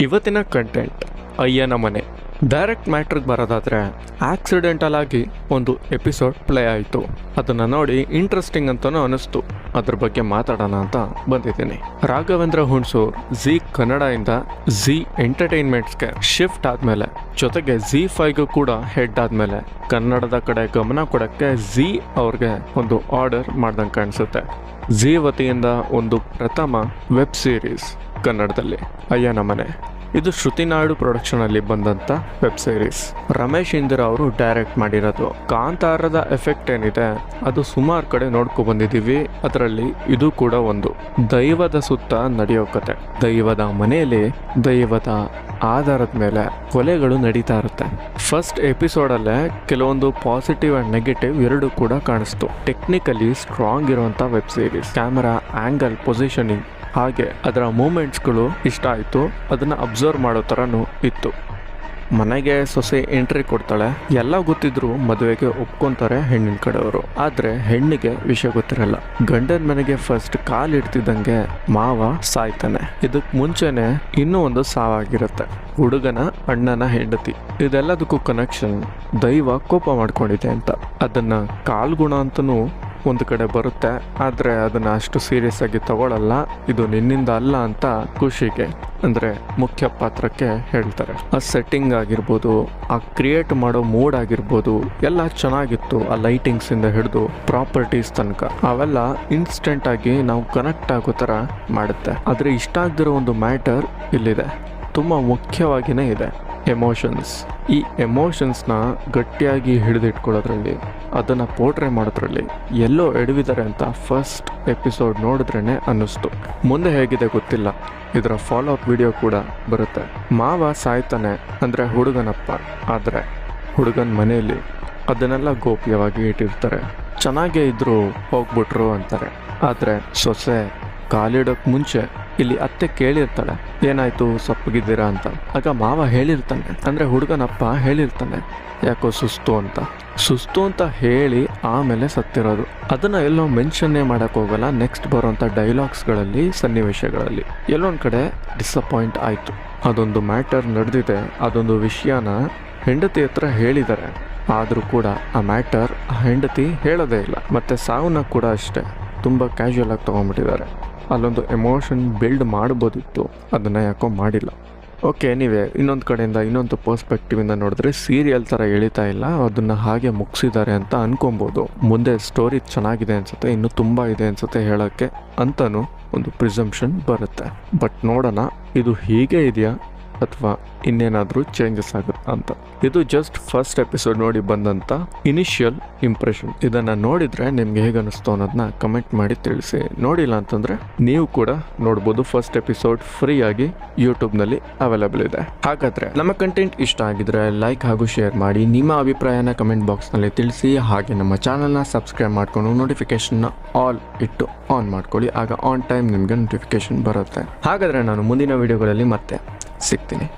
ಇವತ್ತಿನ ಕಂಟೆಂಟ್ ಅಯ್ಯನ ಮನೆ. ಡೈರೆಕ್ಟ್ ಮ್ಯಾಟ್ರಿಗೆ ಬರೋದಾದ್ರೆ ಆಕ್ಸಿಡೆಂಟಲ್ ಆಗಿ ಒಂದು ಎಪಿಸೋಡ್ ಪ್ಲೇ ಆಯಿತು. ಅದನ್ನು ನೋಡಿ ಇಂಟ್ರೆಸ್ಟಿಂಗ್ ಅಂತಲೂ ಅನಿಸ್ತು. ಅದ್ರ ಬಗ್ಗೆ ಮಾತಾಡೋಣ ಅಂತ ಬಂದಿದ್ದೀನಿ. ರಾಘವೇಂದ್ರ ಹುಣಸೂರ್ ಜಿ ಕನ್ನಡದಿಂದ ಜಿ ಎಂಟರ್ಟೈನ್ಮೆಂಟ್ಸ್ಗೆ ಶಿಫ್ಟ್ ಆದಮೇಲೆ, ಜೊತೆಗೆ ಜಿ ಫೈಗೂ ಕೂಡ ಹೆಡ್ ಆದಮೇಲೆ, ಕನ್ನಡದ ಕಡೆ ಗಮನ ಕೊಡೋಕ್ಕೆ ಜಿ ಅವ್ರಿಗೆ ಒಂದು ಆರ್ಡರ್ ಮಾಡ್ದಂಗೆ ಕಾಣಿಸುತ್ತೆ. ಜಿ ವತಿಯಿಂದ ಒಂದು ಪ್ರಥಮ ವೆಬ್ ಸೀರೀಸ್ ಕನ್ನಡದಲ್ಲಿ. ಅಯ್ಯನ ಮನೆ ಇದು ಶ್ರುತಿನಾಡು ಪ್ರೊಡಕ್ಷನಲ್ಲಿ ಬಂದಂಥ ವೆಬ್ ಸೀರೀಸ್. ರಮೇಶ್ ಇಂದಿರಾ ಅವರು ಡೈರೆಕ್ಟ್ ಮಾಡಿರೋದು. ಕಾಂತಾರದ ಎಫೆಕ್ಟ್ ಏನಿದೆ, ಅದು ಸುಮಾರು ಕಡೆ ನೋಡ್ಕೊ ಬಂದಿದ್ದೀವಿ. ಅದರಲ್ಲಿ ಇದು ಕೂಡ ಒಂದು. ದೈವದ ಸುತ್ತ ನಡೆಯೋ ಕತೆ. ದೈವದ ಮನೆಯಲ್ಲಿ ದೈವದ ಆಧಾರದ ಮೇಲೆ ಕೊಲೆಗಳು ನಡೀತಾ ಇರುತ್ತೆ. ಫಸ್ಟ್ ಎಪಿಸೋಡಲ್ಲೇ ಕೆಲವೊಂದು ಪಾಸಿಟಿವ್ ಅಂಡ್ ನೆಗೆಟಿವ್ ಎರಡು ಕೂಡ ಕಾಣಿಸ್ತು. ಟೆಕ್ನಿಕಲಿ ಸ್ಟ್ರಾಂಗ್ ಇರುವಂತ web series. Camera angle positioning ಹಾಗೆ ಅದರ ಮೂಮೆಂಟ್ಸ್ಗಳು ಇಷ್ಟ ಆಯಿತು, ಅದನ್ನು ಅಬ್ಸರ್ವ್ ಮಾಡೋ ಥರನೂ ಇತ್ತು. ಮನೆಗೆ ಸೊಸೆ ಎಂಟ್ರಿ ಕೊಡ್ತಾಳೆ, ಎಲ್ಲ ಗೊತ್ತಿದ್ರು ಮದುವೆಗೆ ಒಪ್ಕೊಂತಾರೆ ಹೆಣ್ಣಿನ ಕಡೆಯವರು. ಆದರೆ ಹೆಣ್ಣಿಗೆ ವಿಷಯ ಗೊತ್ತಿರಲ್ಲ. ಗಂಡನ ಮನೆಗೆ ಫಸ್ಟ್ ಕಾಲ್ ಇಡ್ತಿದ್ದಂಗೆ ಮಾವ ಸಾಯ್ತಾನೆ. ಇದಕ್ಕೆ ಮುಂಚೆನೆ ಇನ್ನೂ ಒಂದು ಸಾವಾಗಿರುತ್ತೆ. ಹುಡುಗನ, ಅಣ್ಣನ ಹೆಂಡತಿ. ಇದೆಲ್ಲದಕ್ಕೂ ಕನೆಕ್ಷನ್ ದೈವ ಕೋಪ ಮಾಡ್ಕೊಂಡಿದೆ ಅಂತ. ಅದನ್ನ ಕಾಲ್ಗುಣ ಅಂತನೂ ಒಂದು ಕಡೆ ಬರುತ್ತೆ, ಆದರೆ ಅದನ್ನು ಅಷ್ಟು ಸೀರಿಯಸ್ ಆಗಿ ತಗೊಳ್ಳಲ್ಲ ಇದು ನಿನ್ನಿಂದ ಅಲ್ಲ ಅಂತ ಖುಷಿಗೆ, ಅಂದರೆ ಮುಖ್ಯ ಪಾತ್ರಕ್ಕೆ ಹೇಳ್ತಾರೆ. ಆ ಸೆಟ್ಟಿಂಗ್ ಆಗಿರ್ಬೋದು, ಆ ಕ್ರಿಯೇಟ್ ಮಾಡೋ ಮೂಡ್ ಆಗಿರ್ಬೋದು, ಎಲ್ಲ ಚೆನ್ನಾಗಿತ್ತು ಆ ಲೈಟಿಂಗ್ಸ್ ಇಂದ ಹಿಡಿದು ಪ್ರಾಪರ್ಟೀಸ್ ತನಕ. ಅವೆಲ್ಲ ಇನ್ಸ್ಟೆಂಟ್ ಆಗಿ ನಾವು ಕನೆಕ್ಟ್ ಆಗೋ ಥರ ಮಾಡುತ್ತೆ. ಆದರೆ ಇಷ್ಟ ಆಗದಿರೋ ಒಂದು ಮ್ಯಾಟರ್ ಇಲ್ಲಿದೆ. ತುಂಬ ಮುಖ್ಯವಾಗಿಯೇ ಇದೆ. ಎಮೋಷನ್ಸ್ ಈ ಎಮೋಷನ್ಸ್ನ ಗಟ್ಟಿಯಾಗಿ ಹಿಡಿದಿಟ್ಕೊಳ್ಳೋದ್ರಲ್ಲಿ, ಅದನ್ನು ಪೋರ್ಟ್ರೇ ಮಾಡೋದ್ರಲ್ಲಿ ಎಲ್ಲೋ ಎಡವಿದ್ದಾರೆ ಅಂತ ಫಸ್ಟ್ ಎಪಿಸೋಡ್ ನೋಡಿದ್ರೇ ಅನ್ನಿಸ್ತು. ಮುಂದೆ ಹೇಗಿದೆ ಗೊತ್ತಿಲ್ಲ. ಇದರ ಫಾಲೋ ಅಪ್ ವಿಡಿಯೋ ಕೂಡ ಬರುತ್ತೆ. ಮಾವ ಸಾಯ್ತಾನೆ ಅಂದರೆ ಹುಡುಗನಪ್ಪ. ಆದರೆ ಹುಡುಗನ ಮನೆಯಲ್ಲಿ ಅದನ್ನೆಲ್ಲ ಗೋಪ್ಯವಾಗಿ ಇಟ್ಟಿರ್ತಾರೆ. ಚೆನ್ನಾಗೇ ಇದ್ರು ಹೋಗ್ಬಿಟ್ರು ಅಂತಾರೆ. ಆದರೆ ಸೊಸೆ ಕಾಲಿಡೋಕೆ ಮುಂಚೆ ಇಲ್ಲಿ ಅತ್ತೆ ಕೇಳಿರ್ತಾಳೆ, ಏನಾಯ್ತು ಸಪ್ಪಗಿದ್ದೀರಾ ಅಂತ? ಆಗ ಮಾವ ಹೇಳಿರ್ತಾನೆ, ಅಂದರೆ ಹುಡುಗನಪ್ಪ ಹೇಳಿರ್ತಾನೆ, ಯಾಕೋ ಸುಸ್ತು ಅಂತ? ಸುಸ್ತು ಅಂತ ಹೇಳಿ ಆಮೇಲೆ ಸತ್ತಿರೋದು. ಅದನ್ನ ಎಲ್ಲೋ ಮೆನ್ಷನ್ನೇ ಮಾಡಕ್ ಹೋಗಲ್ಲ, ನೆಕ್ಸ್ಟ್ ಬರೋಂಥ ಡೈಲಾಗ್ಸ್ಗಳಲ್ಲಿ, ಸನ್ನಿವೇಶಗಳಲ್ಲಿ. ಎಲ್ಲೊಂದು ಕಡೆ ಡಿಸಪಾಯಿಂಟ್ ಆಯಿತು. ಅದೊಂದು ಮ್ಯಾಟರ್ ನಡೆದಿದೆ, ಅದೊಂದು ವಿಷಯನ ಹೆಂಡತಿ ಹತ್ರ ಹೇಳಿದ್ದಾರೆ. ಆದರೂ ಕೂಡ ಆ ಮ್ಯಾಟರ್ ಆ ಹೆಂಡತಿ ಹೇಳೋದೇ ಇಲ್ಲ. ಮತ್ತು ಸಾವನ್ನ ಕೂಡ ಅಷ್ಟೇ, ತುಂಬ ಕ್ಯಾಶುಯಲ್ ಆಗಿ ತೊಗೊಂಡ್ಬಿಟ್ಟಿದ್ದಾರೆ. ಅಲ್ಲೊಂದು ಎಮೋಷನ್ ಬಿಲ್ಡ್ ಮಾಡ್ಬೋದಿತ್ತು. ಅದನ್ನು ಯಾಕೋ ಮಾಡಿಲ್ಲ. ಓಕೆ ನೀವೇ ಇನ್ನೊಂದು ಕಡೆಯಿಂದ ಇನ್ನೊಂದು ಪರ್ಸ್ಪೆಕ್ಟಿವಿಂದ ನೋಡಿದ್ರೆ ಸೀರಿಯಲ್ ಥರ ಎಳಿತಾ ಇಲ್ಲ. ಅದನ್ನು ಹಾಗೆ ಮುಗಿಸಿದ್ದಾರೆ ಅಂತ ಅನ್ಕೊಬೋದು. ಮುಂದೆ ಸ್ಟೋರಿ ಚೆನ್ನಾಗಿದೆ ಅನ್ಸುತ್ತೆ, ಇನ್ನೂ ತುಂಬ ಇದೆ ಅನ್ಸುತ್ತೆ ಹೇಳೋಕ್ಕೆ ಅಂತಲೂ ಒಂದು ಪ್ರಿಸಂಪ್ಷನ್ ಬರುತ್ತೆ. ಬಟ್ ನೋಡೋಣ, ಇದು ಹೀಗೆ ಇದೆಯಾ? ಅಥವಾ ಇನ್ನೇನಾದರೂ ಚೇಂಜಸ್ ಆಗುತ್ತಾ ಅಂತ. ಇದು ಜಸ್ಟ್ ಫಸ್ಟ್ ಎಪಿಸೋಡ್ ನೋಡಿ ಬಂದಂತ ಇನಿಷಿಯಲ್ ಇಂಪ್ರೆಷನ್ ಇದನ್ನ ನೋಡಿದ್ರೆ ನಿಮ್ಗೆ ಹೇಗೆ ಅನಿಸ್ತು ಅನ್ನೋದನ್ನ ಕಮೆಂಟ್ ಮಾಡಿ ತಿಳಿಸಿ. ನೋಡಿಲ್ಲ ಅಂತಂದ್ರೆ ನೀವು ಕೂಡ ನೋಡ್ಬೋದು ಫಸ್ಟ್ ಎಪಿಸೋಡ್ ಫ್ರೀ ಆಗಿ ಯೂಟ್ಯೂಬ್ನಲ್ಲಿ ಅವೈಲೇಬಲ್ ಇದೆ. ಹಾಗಾದ್ರೆ ನಮ್ಮ ಕಂಟೆಂಟ್ ಇಷ್ಟ ಆಗಿದ್ರೆ ಲೈಕ್ ಹಾಗೂ ಶೇರ್ ಮಾಡಿ, ನಿಮ್ಮ ಅಭಿಪ್ರಾಯನ ಕಮೆಂಟ್ ಬಾಕ್ಸ್ನಲ್ಲಿ ತಿಳಿಸಿ. ಹಾಗೆ ನಮ್ಮ ಚಾನಲ್ನ ಸಬ್ಸ್ಕ್ರೈಬ್ ಮಾಡ್ಕೊಂಡು ನೋಟಿಫಿಕೇಶನ್ನ ಆಲ್ ಇಟ್ಟು ಆನ್ ಮಾಡ್ಕೊಳ್ಳಿ. ಆಗ ಆನ್ ಟೈಮ್ ನಿಮಗೆ ನೋಟಿಫಿಕೇಶನ್ ಬರುತ್ತೆ. ಹಾಗಾದ್ರೆ ನಾನು ಮುಂದಿನ ವಿಡಿಯೋಗಳಲ್ಲಿ ಮತ್ತೆ ಸಿಗ್ತೀನಿ.